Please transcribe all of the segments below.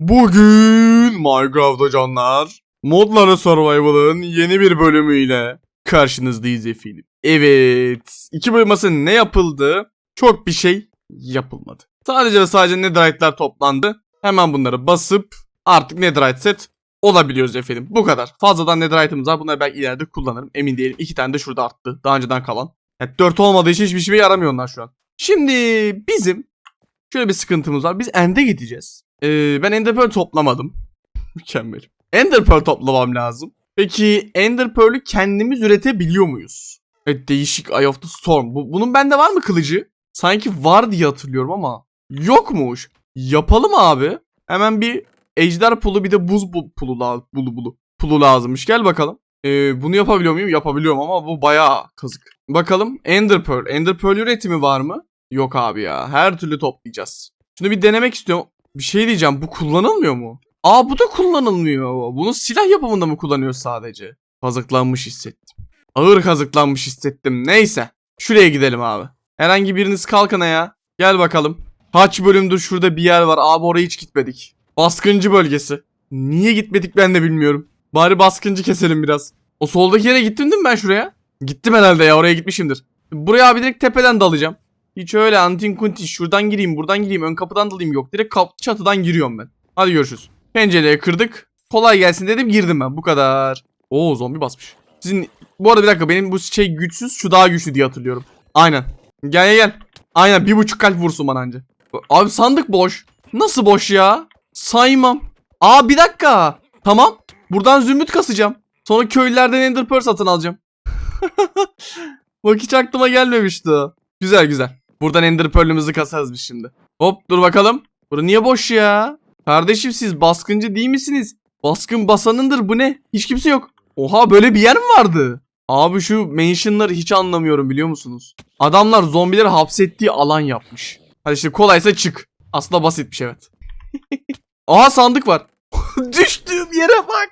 Bugün Minecraft'ta canlar Modları Survival'ın yeni bir bölümüyle karşınızdayız efendim. Evet, iki bölüm ne yapıldı? Çok bir şey yapılmadı. Sadece ve sadece netherite'ler toplandı. Hemen bunları basıp artık netherite set olabiliyoruz efendim. Bu kadar. Fazladan netherite'ımız var. Bunları belki ileride kullanırım. Emin değilim. İki tane de şurada arttı. Daha önceden kalan. Yani dört olmadığı için hiçbir şey yaramıyor onlar şu an. Şimdi bizim şöyle bir sıkıntımız var. Biz end'e gideceğiz. Ee, ben Ender Pearl toplamadım. Mükemmel. Ender Pearl toplamam lazım. Peki Ender Pearl'ü kendimiz üretebiliyor muyuz? Evet değişik Eye of the Storm. Bu, bunun bende var mı kılıcı? Sanki var diye hatırlıyorum ama yokmuş. Yapalım abi. Hemen bir ejder pulu bir de buz bu, pulu, la, bulu, bulu, pulu lazımmış. Gel bakalım. Ee, bunu yapabiliyor muyum? Yapabiliyorum ama bu bayağı kazık. Bakalım Ender Pearl. Ender Pearl üretimi var mı? Yok abi ya. Her türlü toplayacağız. Şunu bir denemek istiyorum. Bir şey diyeceğim. Bu kullanılmıyor mu? Aa bu da kullanılmıyor. Bunu silah yapımında mı kullanıyor sadece? Kazıklanmış hissettim. Ağır kazıklanmış hissettim. Neyse. Şuraya gidelim abi. Herhangi biriniz kalkana ya. Gel bakalım. Kaç bölümdür şurada bir yer var. Abi oraya hiç gitmedik. Baskıncı bölgesi. Niye gitmedik ben de bilmiyorum. Bari baskıncı keselim biraz. O soldaki yere gittim değil mi ben şuraya? Gittim herhalde ya oraya gitmişimdir. Buraya abi direkt tepeden dalacağım. Hiç öyle antin kunti şuradan gireyim buradan gireyim ön kapıdan dalayım yok. Direkt kap çatıdan giriyorum ben. Hadi görüşürüz. Pencereyi kırdık. Kolay gelsin dedim girdim ben bu kadar. Oo zombi basmış. Sizin bu arada bir dakika benim bu şey güçsüz şu daha güçlü diye hatırlıyorum. Aynen. Gel gel gel. Aynen bir buçuk kalp vursun bana anca. Abi sandık boş. Nasıl boş ya? Saymam. Aa bir dakika. Tamam. Buradan zümrüt kasacağım. Sonra köylülerden ender satın alacağım. Bak hiç aklıma gelmemişti. Güzel güzel. Buradan ender pearl'ümüzü kasarız biz şimdi. Hop dur bakalım. Bura niye boş ya? Kardeşim siz baskıncı değil misiniz? Baskın basanındır bu ne? Hiç kimse yok. Oha böyle bir yer mi vardı? Abi şu mansion'ları hiç anlamıyorum biliyor musunuz? Adamlar zombileri hapsettiği alan yapmış. Hadi işte kolaysa çık. Aslında basitmiş evet. Aha sandık var. Düştüğüm yere bak.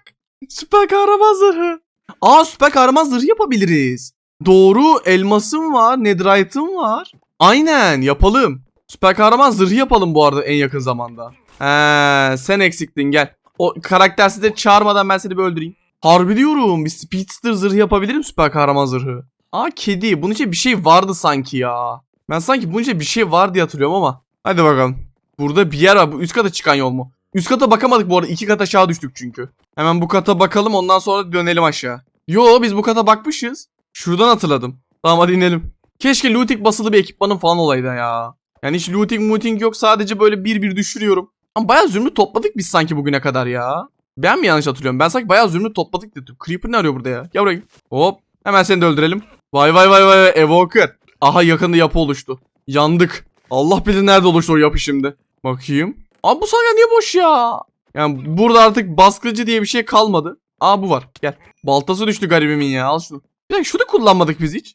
Süper kahraman zırhı. Aa süper kahraman zırhı yapabiliriz. Doğru elmasım var, netherite'ım var. Aynen yapalım. Süper kahraman zırhı yapalım bu arada en yakın zamanda. He, sen eksiktin gel. O karaktersiz de çağırmadan ben seni bir öldüreyim. Harbi diyorum bir speedster zırhı yapabilirim süper kahraman zırhı. Aa kedi bunun için bir şey vardı sanki ya. Ben sanki bunun için bir şey var diye hatırlıyorum ama. Hadi bakalım. Burada bir yer var. Bu üst kata çıkan yol mu? Üst kata bakamadık bu arada. iki kat aşağı düştük çünkü. Hemen bu kata bakalım ondan sonra dönelim aşağı. Yo biz bu kata bakmışız. Şuradan hatırladım. Tamam hadi inelim. Keşke looting basılı bir ekipmanım falan olaydı ya. Yani hiç looting mooting yok sadece böyle bir bir düşürüyorum. Ama bayağı zümrüt topladık biz sanki bugüne kadar ya. Ben mi yanlış hatırlıyorum? Ben sanki bayağı zümrüt topladık dedim. Creeper ne arıyor burada ya? Gel buraya. Hop. Hemen seni de öldürelim. Vay vay vay vay Evoker. Aha yakında yapı oluştu. Yandık. Allah bilir nerede oluştu o yapı şimdi. Bakayım. Abi bu saga niye boş ya? Yani burada artık baskıcı diye bir şey kalmadı. Aa bu var. Gel. Baltası düştü garibimin ya. Al şunu. Bir dakika şunu kullanmadık biz hiç.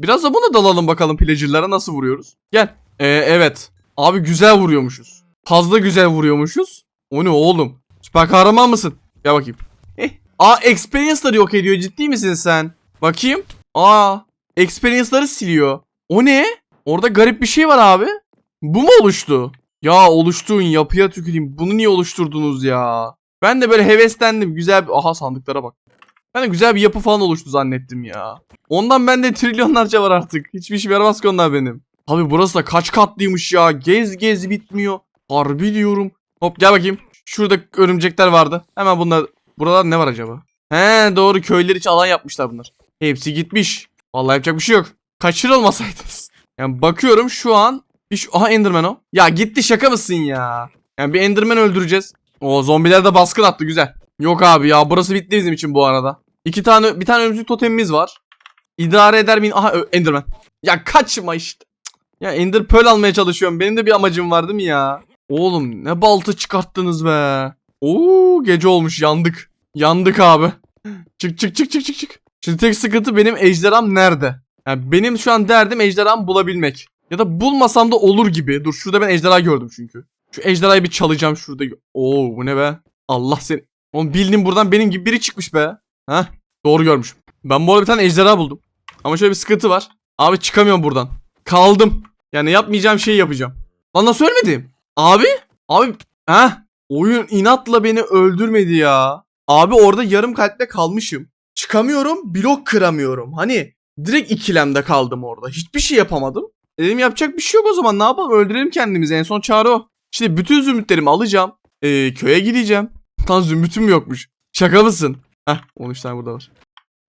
Biraz da bunu dalalım bakalım pillager'lara nasıl vuruyoruz. Gel. Ee, evet. Abi güzel vuruyormuşuz. Fazla güzel vuruyormuşuz. O ne oğlum? Süper kahraman mısın? Gel bakayım. Eh. Aa experience'ları yok ediyor. Ciddi misin sen? Bakayım. Aa experience'ları siliyor. O ne? Orada garip bir şey var abi. Bu mu oluştu? Ya oluştuğun yapıya tüküreyim. Bunu niye oluşturdunuz ya? Ben de böyle heveslendim. Güzel bir... Aha sandıklara bak. Ben de güzel bir yapı falan oluştu zannettim ya. Ondan bende trilyonlarca var artık. Hiçbir işe yaramaz ki onlar benim. Abi burası da kaç katlıymış ya. Gez gez bitmiyor. Harbi diyorum. Hop gel bakayım. Şurada örümcekler vardı. Hemen bunlar. Buralar ne var acaba? He doğru köyler için alan yapmışlar bunlar. Hepsi gitmiş. Vallahi yapacak bir şey yok. Kaçırılmasaydınız. Yani bakıyorum şu an. Bir Aha Enderman o. Ya gitti şaka mısın ya? Yani bir Enderman öldüreceğiz. O zombiler de baskın attı güzel. Yok abi ya burası bitti bizim için bu arada. İki tane bir tane ölümsüzlük totemimiz var. İdare eder miyim? Aha Enderman. Ya kaçma işte. Ya Ender Pearl almaya çalışıyorum. Benim de bir amacım var değil mi ya? Oğlum ne balta çıkarttınız be. Oo gece olmuş yandık. Yandık abi. Çık çık çık çık çık çık. Şimdi tek sıkıntı benim ejderham nerede? Yani benim şu an derdim ejderham bulabilmek. Ya da bulmasam da olur gibi. Dur şurada ben ejderha gördüm çünkü. Şu ejderhayı bir çalacağım şurada. Oo bu ne be? Allah seni. Oğlum bildiğin buradan benim gibi biri çıkmış be. Heh doğru görmüşüm. Ben bu arada bir tane ejderha buldum. Ama şöyle bir sıkıntı var. Abi çıkamıyorum buradan. Kaldım. Yani yapmayacağım şeyi yapacağım. Lan nasıl ölmedim? Abi? Abi. Ha? Oyun inatla beni öldürmedi ya. Abi orada yarım kalple kalmışım. Çıkamıyorum, blok kıramıyorum. Hani direkt ikilemde kaldım orada. Hiçbir şey yapamadım. Dedim yapacak bir şey yok o zaman. Ne yapalım? Öldürelim kendimizi. En son çare o. Şimdi bütün zümrütlerimi alacağım. Ee, köye gideceğim. Tam zümrütüm yokmuş. Şaka mısın? Heh 13 tane burada var.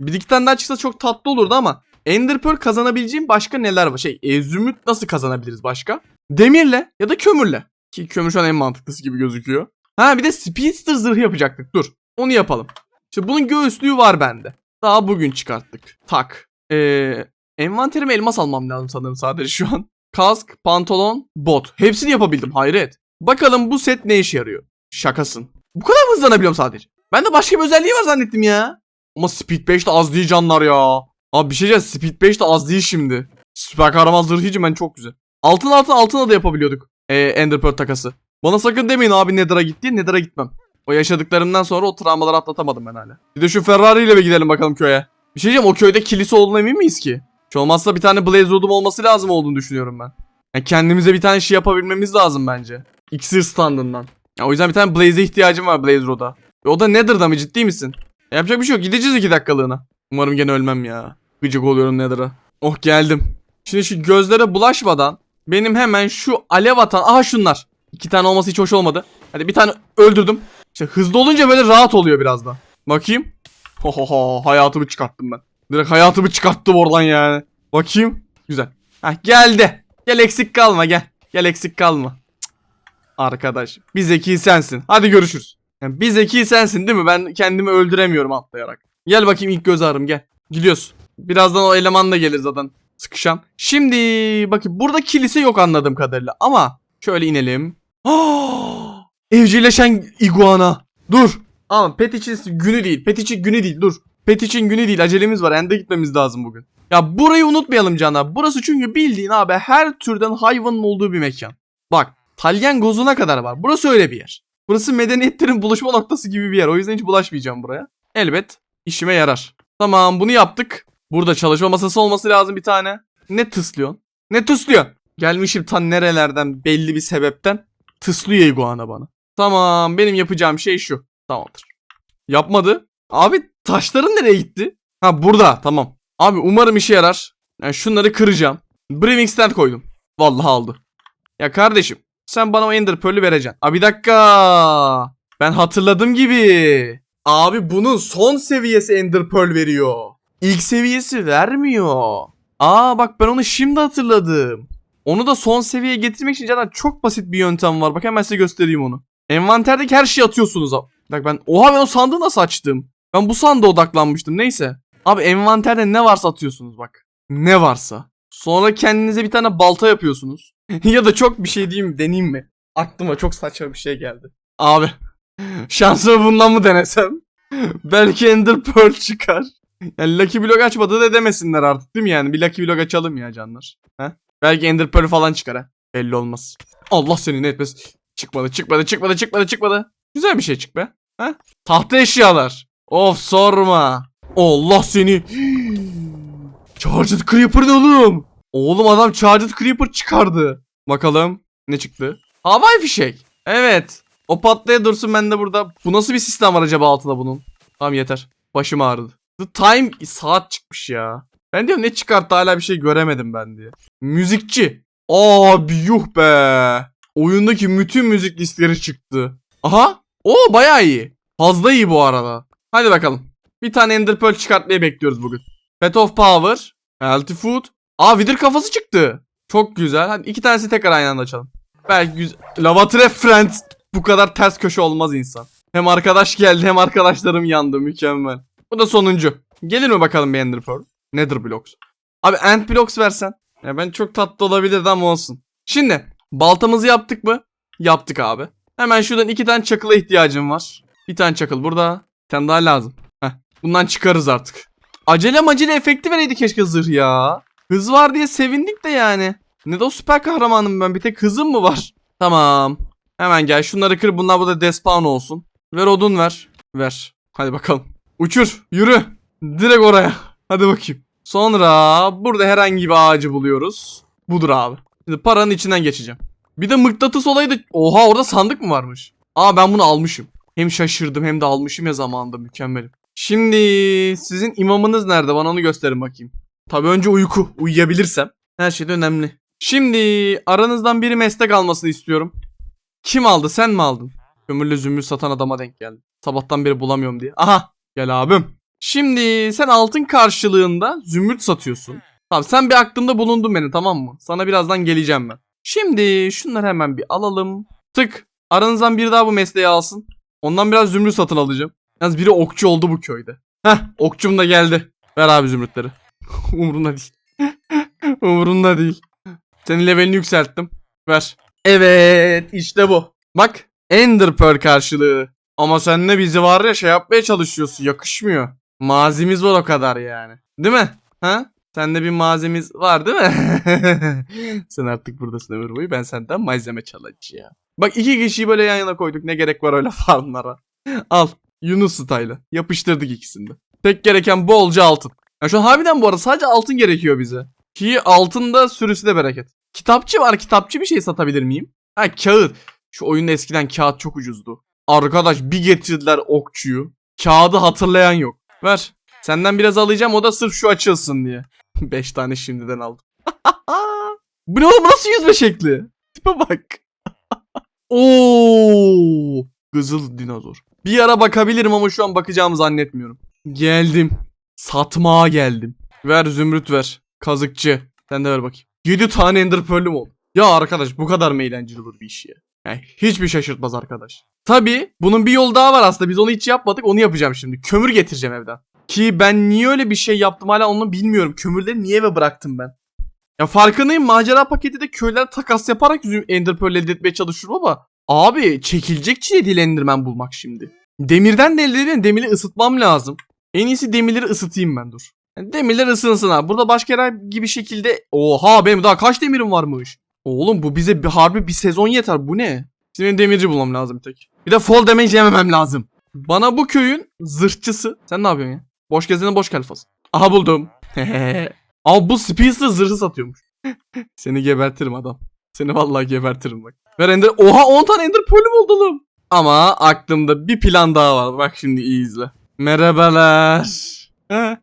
Bir iki tane daha çıksa çok tatlı olurdu ama Ender Pearl kazanabileceğim başka neler var? Şey e, zümrüt nasıl kazanabiliriz başka? Demirle ya da kömürle. Ki kömür şu an en mantıklısı gibi gözüküyor. Ha bir de Speedster zırhı yapacaktık. Dur. Onu yapalım. İşte bunun göğüslüğü var bende. Daha bugün çıkarttık. Tak. Ee, envanterime elmas almam lazım sanırım sadece şu an. Kask, pantolon, bot. Hepsini yapabildim. Hayret. Bakalım bu set ne işe yarıyor? Şakasın. Bu kadar mı hızlanabiliyorum sadece? Ben de başka bir özelliği var zannettim ya. Ama Speed 5 de az değil canlar ya. Abi bir şey diyeceğim Speed 5 de az değil şimdi. Süper kahraman zırhı için ben çok güzel. Altın altın altına da yapabiliyorduk. Ee, Ender Pearl takası. Bana sakın demeyin abi Nether'a gitti. Nether'a gitmem. O yaşadıklarımdan sonra o travmaları atlatamadım ben hala. Bir de şu Ferrari ile bir gidelim bakalım köye. Bir şey diyeceğim o köyde kilise olduğuna emin miyiz ki? Hiç olmazsa bir tane Blaze Rod'um olması lazım olduğunu düşünüyorum ben. Yani kendimize bir tane şey yapabilmemiz lazım bence. İksir standından. Ya o yüzden bir tane Blaze'e ihtiyacım var Blaze Rod'a. O da Nether'da mı ciddi misin? Yapacak bir şey yok gideceğiz iki dakikalığına. Umarım gene ölmem ya. Gıcık oluyorum Nether'a. Oh geldim. Şimdi şu gözlere bulaşmadan benim hemen şu alev atan... Aha şunlar. İki tane olması hiç hoş olmadı. Hadi bir tane öldürdüm. İşte hızlı olunca böyle rahat oluyor biraz da. Bakayım. Ho ho ho hayatımı çıkarttım ben. Direkt hayatımı çıkarttım oradan yani. Bakayım. Güzel. Heh geldi. Gel eksik kalma gel. Gel eksik kalma. Cık. Arkadaş bir zeki sensin. Hadi görüşürüz. Yani bir zeki sensin değil mi? Ben kendimi öldüremiyorum atlayarak. Gel bakayım ilk göz ağrım gel. Gidiyoruz. Birazdan o eleman da gelir zaten. Sıkışan. Şimdi bakın burada kilise yok anladığım kadarıyla. Ama şöyle inelim. Ah! Evcilleşen iguana. Dur. Ama pet için günü değil. Pet için günü değil. Dur. Pet için günü değil. Acelemiz var. Ende gitmemiz lazım bugün. Ya burayı unutmayalım Caner. Burası çünkü bildiğin abi her türden hayvanın olduğu bir mekan. Bak Talyan gozuna kadar var. Burası öyle bir yer. Burası medeniyetlerin buluşma noktası gibi bir yer. O yüzden hiç bulaşmayacağım buraya. Elbet işime yarar. Tamam bunu yaptık. Burada çalışma masası olması lazım bir tane. Ne tıslıyorsun? Ne tıslıyorsun? Gelmişim tan nerelerden belli bir sebepten. Tıslıyor iguana bana. Tamam benim yapacağım şey şu. Tamamdır. Yapmadı. Abi taşların nereye gitti? Ha burada tamam. Abi umarım işe yarar. Yani şunları kıracağım. Brewing stand koydum. Vallahi aldı. Ya kardeşim sen bana o Ender Pearl'ü vereceksin. Abi bir dakika. Ben hatırladım gibi. Abi bunun son seviyesi Ender Pearl veriyor. İlk seviyesi vermiyor. Aa bak ben onu şimdi hatırladım. Onu da son seviyeye getirmek için zaten çok basit bir yöntem var. Bak hemen size göstereyim onu. Envanterdeki her şeyi atıyorsunuz. Bak ben oha ben o sandığı nasıl açtım? Ben bu sandığa odaklanmıştım neyse. Abi envanterde ne varsa atıyorsunuz bak. Ne varsa. Sonra kendinize bir tane balta yapıyorsunuz. ya da çok bir şey diyeyim? Deneyeyim mi? Aklıma çok saçma bir şey geldi. Abi. Şansımı bundan mı denesem? Belki Ender Pearl çıkar. Yani Lucky Block açmadı da demesinler artık değil mi yani? Bir Lucky Block açalım ya canlar. He? Belki Ender Pearl falan çıkar ha. Belli olmaz. Allah seni ne etmez. Çıkmadı çıkmadı çıkmadı çıkmadı çıkmadı. Güzel bir şey çık be. Ha? Tahta eşyalar. Of sorma. Allah seni. Charged Creeper ne oğlum? Oğlum adam Charged Creeper çıkardı. Bakalım ne çıktı? Havai fişek. Evet. O patlaya dursun ben de burada. Bu nasıl bir sistem var acaba altında bunun? Tamam yeter. Başım ağrıdı. The Time saat çıkmış ya. Ben diyorum ne çıkarttı hala bir şey göremedim ben diye. Müzikçi. Abi yuh be. Oyundaki bütün müzik listeleri çıktı. Aha. O bayağı iyi. Fazla iyi bu arada. Hadi bakalım. Bir tane Ender Pearl çıkartmayı bekliyoruz bugün. Pet of Power. Healthy Food. Aa Wither kafası çıktı. Çok güzel. Hadi iki tanesi tekrar aynı anda açalım. Belki güzel. Lavatre Friends. Bu kadar ters köşe olmaz insan. Hem arkadaş geldi hem arkadaşlarım yandı. Mükemmel. Bu da sonuncu. Gelir mi bakalım bir Ender Pearl? Nether Blocks. Abi Ant Blocks versen. Ya ben çok tatlı olabilirdi ama olsun. Şimdi baltamızı yaptık mı? Yaptık abi. Hemen şuradan iki tane çakıla ihtiyacım var. Bir tane çakıl burada. Bir tane daha lazım. Heh. Bundan çıkarız artık. Acele macele efekti vereydi keşke zırh ya. Hız var diye sevindik de yani. Ne de o süper kahramanım ben. Bir tek hızım mı var? Tamam. Hemen gel şunları kır. Bunlar burada despawn olsun. Ver odun ver. Ver. Hadi bakalım. Uçur. Yürü. Direkt oraya. Hadi bakayım. Sonra burada herhangi bir ağacı buluyoruz. Budur abi. Şimdi paranın içinden geçeceğim. Bir de mıknatıs olaydı. Oha orada sandık mı varmış? Aa ben bunu almışım. Hem şaşırdım hem de almışım ya zamanında mükemmelim. Şimdi sizin imamınız nerede? Bana onu gösterin bakayım. Tabii önce uyku. Uyuyabilirsem. Her şey de önemli. Şimdi aranızdan biri meslek almasını istiyorum. Kim aldı? Sen mi aldın? Kömürlü zümrüt satan adama denk geldi. Sabahtan beri bulamıyorum diye. Aha gel abim. Şimdi sen altın karşılığında zümrüt satıyorsun. Tamam sen bir aklımda bulundun beni tamam mı? Sana birazdan geleceğim ben. Şimdi şunları hemen bir alalım. Tık. Aranızdan biri daha bu mesleği alsın. Ondan biraz zümrüt satın alacağım. Yalnız biri okçu oldu bu köyde. Heh okçum da geldi. Ver abi zümrütleri. Umurumda değil. Umurumda değil. Senin levelini yükselttim. Ver. Evet işte bu. Bak Ender Pearl karşılığı. Ama sen de bizi var ya şey yapmaya çalışıyorsun. Yakışmıyor. Mazimiz var o kadar yani. Değil mi? Ha? Sende bir malzemiz var değil mi? sen artık buradasın ömür boyu. Ben senden malzeme çalacağım. Bak iki kişiyi böyle yan yana koyduk. Ne gerek var öyle farmlara. Al. Yunus style'ı. Yapıştırdık ikisini de. Tek gereken bolca altın. Ya şu an harbiden bu arada sadece altın gerekiyor bize. Ki altında sürüsü de bereket. Kitapçı var. Kitapçı bir şey satabilir miyim? Ha kağıt. Şu oyunda eskiden kağıt çok ucuzdu. Arkadaş bir getirdiler okçuyu. Kağıdı hatırlayan yok. Ver. Senden biraz alacağım o da sırf şu açılsın diye. 5 tane şimdiden aldım. Bu ne oğlum nasıl yüzme şekli? Tipe bak. Oo, Kızıl dinozor. Bir ara bakabilirim ama şu an bakacağımı zannetmiyorum. Geldim. Satmaya geldim. Ver zümrüt ver. Kazıkçı. Sen de ver bakayım. 7 tane ender pearl'üm oldu. Ya arkadaş bu kadar mı eğlenceli olur bir iş ya? Yani hiçbir şaşırtmaz arkadaş. Tabi bunun bir yolu daha var aslında. Biz onu hiç yapmadık. Onu yapacağım şimdi. Kömür getireceğim evden. Ki ben niye öyle bir şey yaptım hala onu bilmiyorum. Kömürleri niye eve bıraktım ben? Ya farkındayım macera paketi de köyler takas yaparak Ender Pearl elde etmeye çalışıyorum ama abi çekilecek çile değil Enderman bulmak şimdi. Demirden de elde edeyim demirleri ısıtmam lazım. En iyisi demirleri ısıtayım ben dur. Yani demirler ısınsın ha. Burada başka herhangi bir şekilde... Oha benim daha kaç demirim varmış? Oğlum bu bize bir harbi bir sezon yeter. Bu ne? Şimdi benim demirci bulmam lazım bir tek. Bir de fall damage yememem lazım. Bana bu köyün zırhçısı. Sen ne yapıyorsun ya? Boş gezene boş kalfası. Aha buldum. Abi bu Speedster zırhı satıyormuş. Seni gebertirim adam. Seni vallahi gebertirim bak. Ver Ender. Oha 10 tane Ender Pearl'üm oldu oğlum. Ama aklımda bir plan daha var. Bak şimdi iyi izle. Merhabalar. Ha?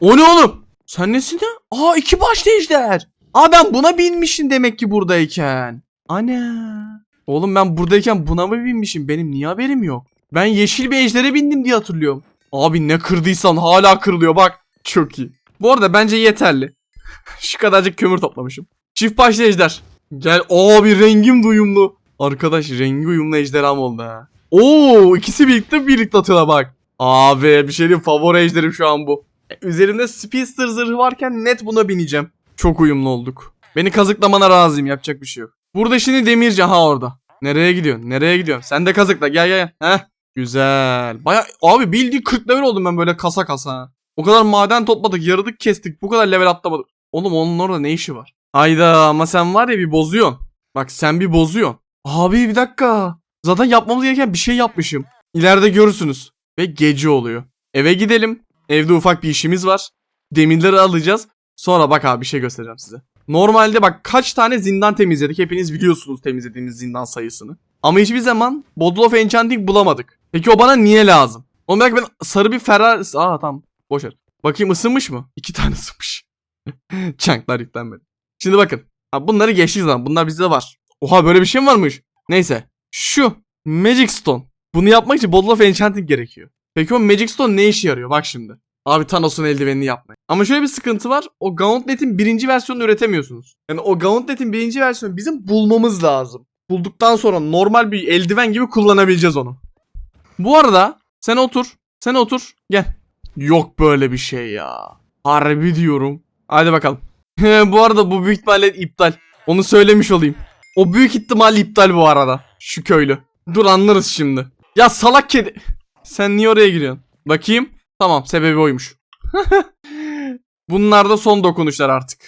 O ne oğlum? Sen nesin ya? Aa iki başlı ejder. Aa ben buna binmişim demek ki buradayken. Ana. Oğlum ben buradayken buna mı binmişim? Benim niye haberim yok? Ben yeşil bir ejdere bindim diye hatırlıyorum. Abi ne kırdıysan hala kırılıyor bak. Çok iyi. Bu arada bence yeterli. Şu kadarcık kömür toplamışım. Çift başlı ejder. Gel abi rengim de. Arkadaş rengi uyumlu ejderham oldu ha. Oo ikisi birlikte birlikte atıyorlar bak. Abi bir şey diyeyim favori ejderim şu an bu. E, Üzerimde Speedster zırhı varken net buna bineceğim. Çok uyumlu olduk. Beni kazıklamana razıyım yapacak bir şey yok. Burada şimdi demirci ha orada. Nereye gidiyorsun? Nereye gidiyorsun? Sen de kazıkla gel gel gel. Heh. Güzel. Baya abi bildiğin 40 level oldum ben böyle kasa kasa. O kadar maden topladık, yaradık kestik. Bu kadar level atlamadık. Oğlum onun orada ne işi var? Hayda ama sen var ya bir bozuyorsun. Bak sen bir bozuyorsun. Abi bir dakika. Zaten yapmamız gereken bir şey yapmışım. İleride görürsünüz. Ve gece oluyor. Eve gidelim. Evde ufak bir işimiz var. Demirleri alacağız. Sonra bak abi bir şey göstereceğim size. Normalde bak kaç tane zindan temizledik. Hepiniz biliyorsunuz temizlediğimiz zindan sayısını. Ama hiçbir zaman Bottle of Enchanting bulamadık. Peki o bana niye lazım? Oğlum belki ben sarı bir Ferrari... Aa tamam. Boş ver. Bakayım ısınmış mı? İki tane ısınmış. Çanklar yüklenmedi. Şimdi bakın. Ha, bunları geçtik zaman. Bunlar bizde var. Oha böyle bir şey mi varmış? Neyse. Şu. Magic Stone. Bunu yapmak için Bottle of Enchanting gerekiyor. Peki o Magic Stone ne işe yarıyor? Bak şimdi. Abi Thanos'un eldivenini yapmayın. Ama şöyle bir sıkıntı var. O Gauntlet'in birinci versiyonunu üretemiyorsunuz. Yani o Gauntlet'in birinci versiyonu bizim bulmamız lazım. Bulduktan sonra normal bir eldiven gibi kullanabileceğiz onu. Bu arada sen otur. Sen otur. Gel. Yok böyle bir şey ya. Harbi diyorum. Hadi bakalım. bu arada bu büyük ihtimalle iptal. Onu söylemiş olayım. O büyük ihtimalle iptal bu arada. Şu köylü. Dur anlarız şimdi. Ya salak kedi. Sen niye oraya giriyorsun? Bakayım. Tamam sebebi oymuş. Bunlar da son dokunuşlar artık.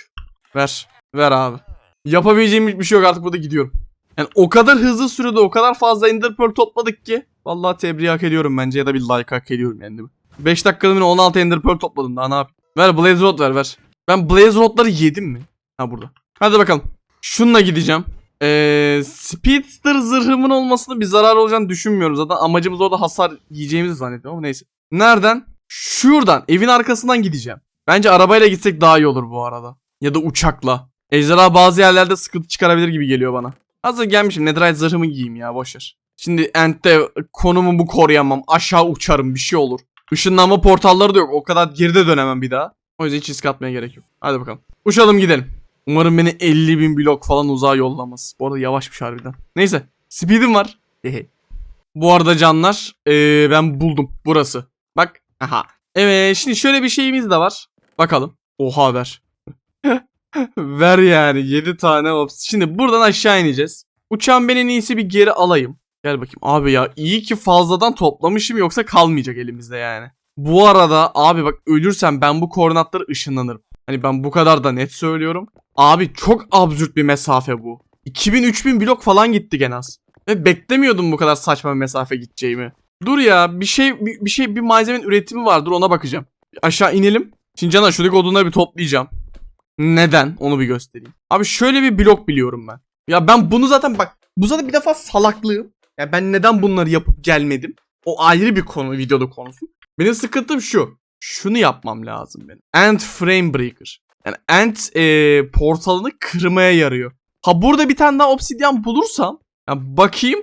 Ver. Ver abi. Yapabileceğim hiçbir şey yok artık burada gidiyorum. Yani o kadar hızlı sürede o kadar fazla Ender Pearl topladık ki. Vallahi tebrik hak ediyorum bence ya da bir like hak ediyorum kendimi. 5 dakikada yine 16 Ender Pearl topladım daha ne yapayım. Ver Blaze Rod ver ver. Ben Blaze Rod'ları yedim mi? Ha burada. Hadi bakalım. Şununla gideceğim. Ee, Speedster zırhımın olmasını bir zarar olacağını düşünmüyorum. Zaten amacımız orada hasar yiyeceğimizi zannediyorum ama neyse. Nereden? Şuradan. Evin arkasından gideceğim. Bence arabayla gitsek daha iyi olur bu arada. Ya da uçakla. Ejderha bazı yerlerde sıkıntı çıkarabilir gibi geliyor bana. Hazır gelmişim. Netherite zırhımı giyeyim ya boşver. Şimdi Ent'te konumu bu koruyamam. Aşağı uçarım bir şey olur. Işınlanma portalları da yok. O kadar geride dönemem bir daha. O yüzden hiç risk atmaya gerek yok. Hadi bakalım. Uçalım gidelim. Umarım beni 50 bin blok falan uzağa yollamaz. Bu arada yavaşmış harbiden. Neyse. Speed'im var. Bu arada canlar ee, ben buldum. Burası. Bak. Aha. Evet şimdi şöyle bir şeyimiz de var. Bakalım. Oha ver. ver yani 7 tane ops. Şimdi buradan aşağı ineceğiz. Uçağın ben en iyisi bir geri alayım. Gel bakayım. Abi ya iyi ki fazladan toplamışım yoksa kalmayacak elimizde yani. Bu arada abi bak ölürsem ben bu koordinatlara ışınlanırım. Hani ben bu kadar da net söylüyorum. Abi çok absürt bir mesafe bu. 2000-3000 blok falan gitti en az. Ve beklemiyordum bu kadar saçma bir mesafe gideceğimi. Dur ya bir şey bir, bir şey bir malzemenin üretimi vardır ona bakacağım. Aşağı inelim. Caner şuradaki odunları bir toplayacağım. Neden? Onu bir göstereyim. Abi şöyle bir blok biliyorum ben. Ya ben bunu zaten bak bu zaten bir defa salaklığım. Ya ben neden bunları yapıp gelmedim? O ayrı bir konu videoda konusu. Benim sıkıntım şu. Şunu yapmam lazım benim. Ant Frame Breaker. Yani Ant eee, portalını kırmaya yarıyor. Ha burada bir tane daha obsidyen bulursam ya bakayım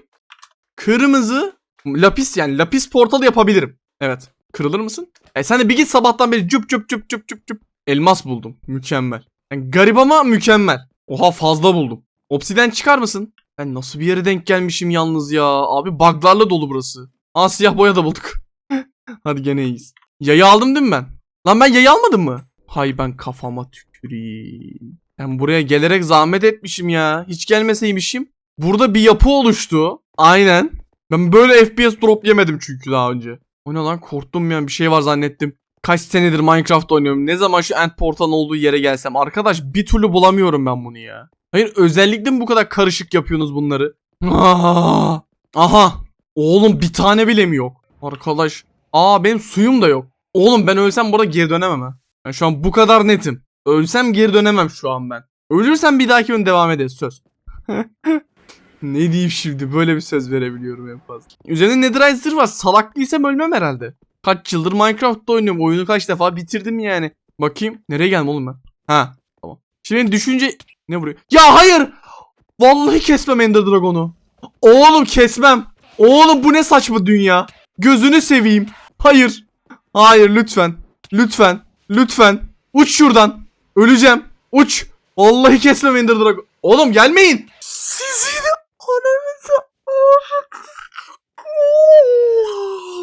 kırmızı lapis yani lapis portalı yapabilirim. Evet. Kırılır mısın? E sen de bir git sabahtan beri cüp cüp cüp cüp cüp cüp. Elmas buldum. Mükemmel. Yani garip ama mükemmel. Oha fazla buldum. Obsidyen çıkar mısın? Ben nasıl bir yere denk gelmişim yalnız ya. Abi buglarla dolu burası. Aa siyah boya da bulduk. Hadi gene iyiyiz. Yayı aldım değil mi ben? Lan ben yayı almadım mı? Hay ben kafama tüküreyim. Ben buraya gelerek zahmet etmişim ya. Hiç gelmeseymişim. Burada bir yapı oluştu. Aynen. Ben böyle FPS drop yemedim çünkü daha önce. O ne lan korktum ya bir şey var zannettim. Kaç senedir Minecraft oynuyorum. Ne zaman şu end portalın olduğu yere gelsem. Arkadaş bir türlü bulamıyorum ben bunu ya. Hayır özellikle mi bu kadar karışık yapıyorsunuz bunları? Aha. Oğlum bir tane bile mi yok? Arkadaş. Aa benim suyum da yok. Oğlum ben ölsem burada geri dönemem ha. Ben şu an bu kadar netim. Ölsem geri dönemem şu an ben. Ölürsem bir dahaki gün devam ederiz söz. ne diyeyim şimdi böyle bir söz verebiliyorum en fazla. Üzerinde netherite zırh var salaklıysam ölmem herhalde. Kaç yıldır Minecraft'ta oynuyorum oyunu kaç defa bitirdim yani. Bakayım nereye geldim oğlum ben? Ha tamam. Şimdi düşünce ne vuruyor? Ya hayır! Vallahi kesmem Ender Dragon'u. Oğlum kesmem. Oğlum bu ne saçma dünya. Gözünü seveyim. Hayır. Hayır lütfen. Lütfen. Lütfen. Uç şuradan. Öleceğim. Uç. Vallahi kesmem Ender Dragon. Oğlum gelmeyin. Sizin ananızı